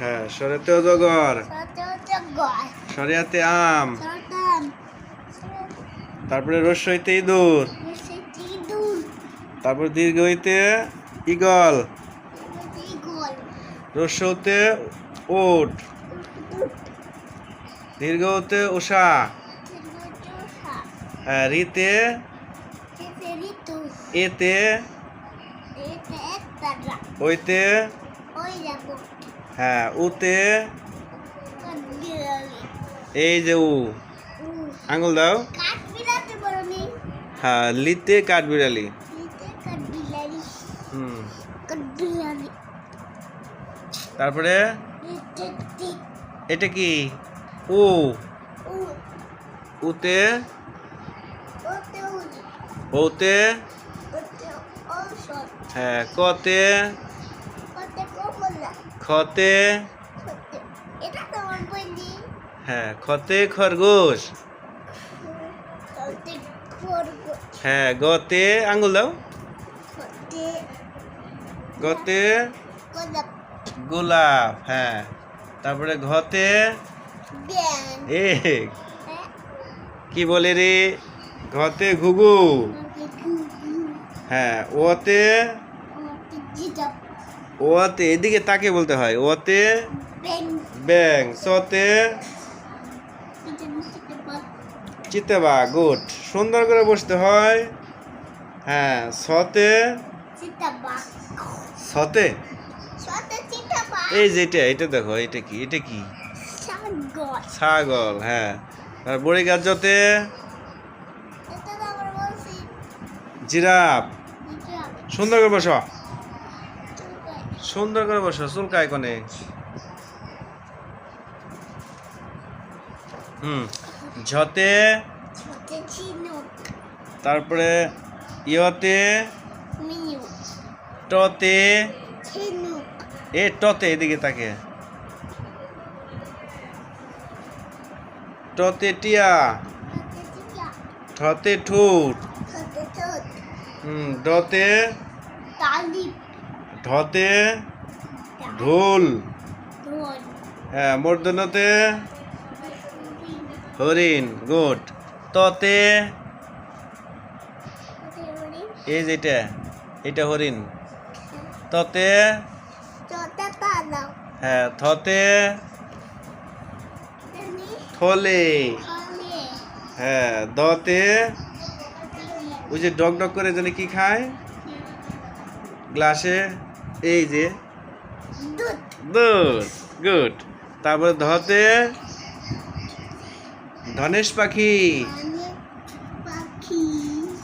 হ্যাঁ সরেতে অজগর সরতে সরিয়াতে আম। তারপরে রস হইতে ইঁদুর। তারপর দীর্ঘ হইতে ইগল গোল রস হতে ওট দীর্ঘ হতে উষা হ্যাঁ রিতে। এতে। ওইতে। হ্যাঁ উতে। এই যে উ। আঙুল দাও। হ্যাঁ লিতে কাঠবিড়ালি হুম। তারপরে? এটা কি? উ। উতে। ওতে। ঔষধ হ্যাঁ কতে। খতে হ্যাঁ খতে খরগোশ। হ্যাঁ গতে আঙুল দাও। গতে গোলাপ। গোলাপ হ্যাঁ। তারপরে ঘতে এ কি বলে রে? ঘতে ঘুঘু। হ্যাঁ ওতে ওতে এদিকে তাকে বলতে হয় ওতে ব্যাং। সতে চিতেবা গুড। সুন্দর করে বসতে হয় হ্যাঁ সতে সতে এই যেটা এটা দেখো এটা কি এটা কি? ছাগল। হ্যাঁ। আর বড়ি গাছ যতে? জিরাফ। সুন্দর করে বসো। সুন্দর করে বসো চুলকায় কোনে হুম, ঝতে, তারপরে ইয়তে, টতে, এ টতে, এদিকে তাকে। টতে টিয়া ঠতে ঠুট। হুম, ডতে তালি ঢতে ঢোল। হ্যাঁ মূর্ধন্যতে হরিণ গুড। ততে এই যেটা এটা হরিণ। ততে হ্যাঁ থতে থলে। হ্যাঁ দতে ওই যে ডক ডক করে জানি কি খায়? গ্লাসে এই যে দুধ গুড। তারপরে ধতে ধনেশ পাখি।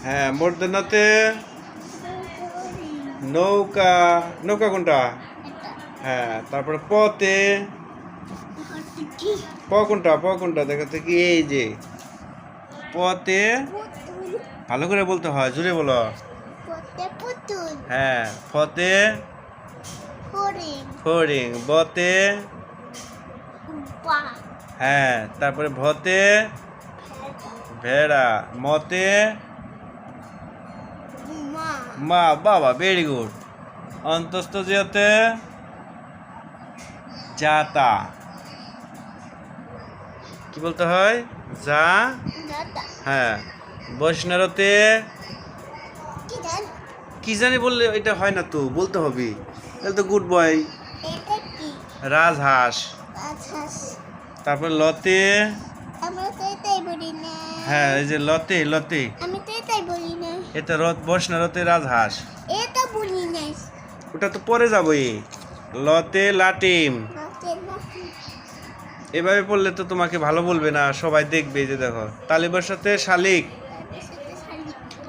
হ্যাঁ মূর্ধন্যতে নৌকা নৌকা কোনটা? হ্যাঁ তারপরে পতে। প কোনটা? প কোনটা? দেখাতে কি এই যে। পতে। ভালো করে বলতে হয় জুড়ে বলো। হ্যাঁ ফতে হরিণ ফড়িং বতে হ্যাঁ তারপরে ভতে? ভেড়া। মতে? মা। বাবা ভেরি গুড অন্তস্থ যেতে? যাতা কি বলতে হয়? যা? হ্যাঁ। বৈষ্ণরতে কি কি জানি বললে এটা হয় না তো বলতে হবে। তাহলে তো গুড বয় রাজহাঁস। তারপরে লতে। হ্যাঁ এই যে লতে লতে। এটা রথ বৈষ্ণরতে রাজহাঁস। এটা বলি না। ওটা তো পরে যাবই। লতে লাটিম। এভাবে পড়লে তো তোমাকে ভালো বলবে না সবাই দেখবে যে দেখো। তালিবার সাথে শালিক।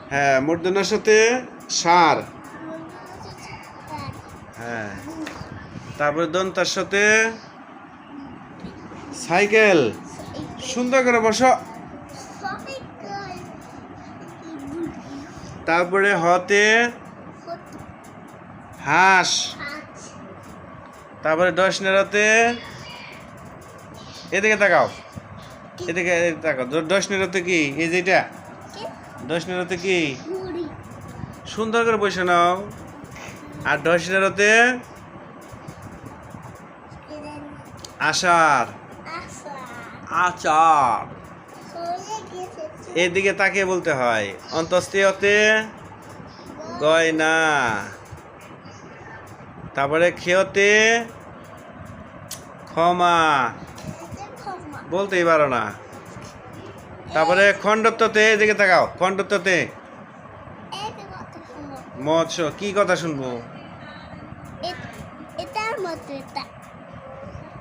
হ্যাঁ মূর্ধনার সাথে সার। হ্যাঁ। তারপরে দন্তার সাথে সাইকেল। সুন্দর করে বসো। তারপরে হতে হাঁস। তারপরে দশনেরাতে এদিকে তাকাও। এদিকে তাকাও। দ- দশনেরাতে কি? এই যেটা দশনেরাতে কি? সুন্দর করে বসে নাও। আর দশনেরাতে এ আষাঢ়। আচার এদিকে তাকিয়ে বলতে হয় অন্তস্তিয়তে গয়না। তারপরে খেয়তে ক্ষমা ক্ষমা। বলতেই পারো না। তারপরে খণ্ডত্বতে, এদিকে তাকাও, খণ্ডত্বতে এই যে কত সুন্দর মৎস্য কি কথা শুনব? এটার মতো এটা।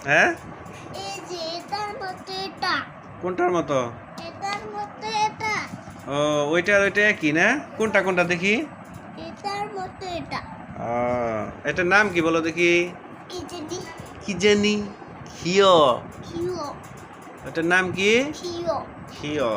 হ্যাঁ? এই যে এটার মতো এটা। কোনটার মতো? এটার মতো এটা। ও ওইটা ওইটা কি না? কোনটা কোনটা দেখি? এটার মতো এটা। ও, এটার নাম কি বলো দেখি? এই যে কি জানি? খিও কিও এটার নাম কি? কিও খিও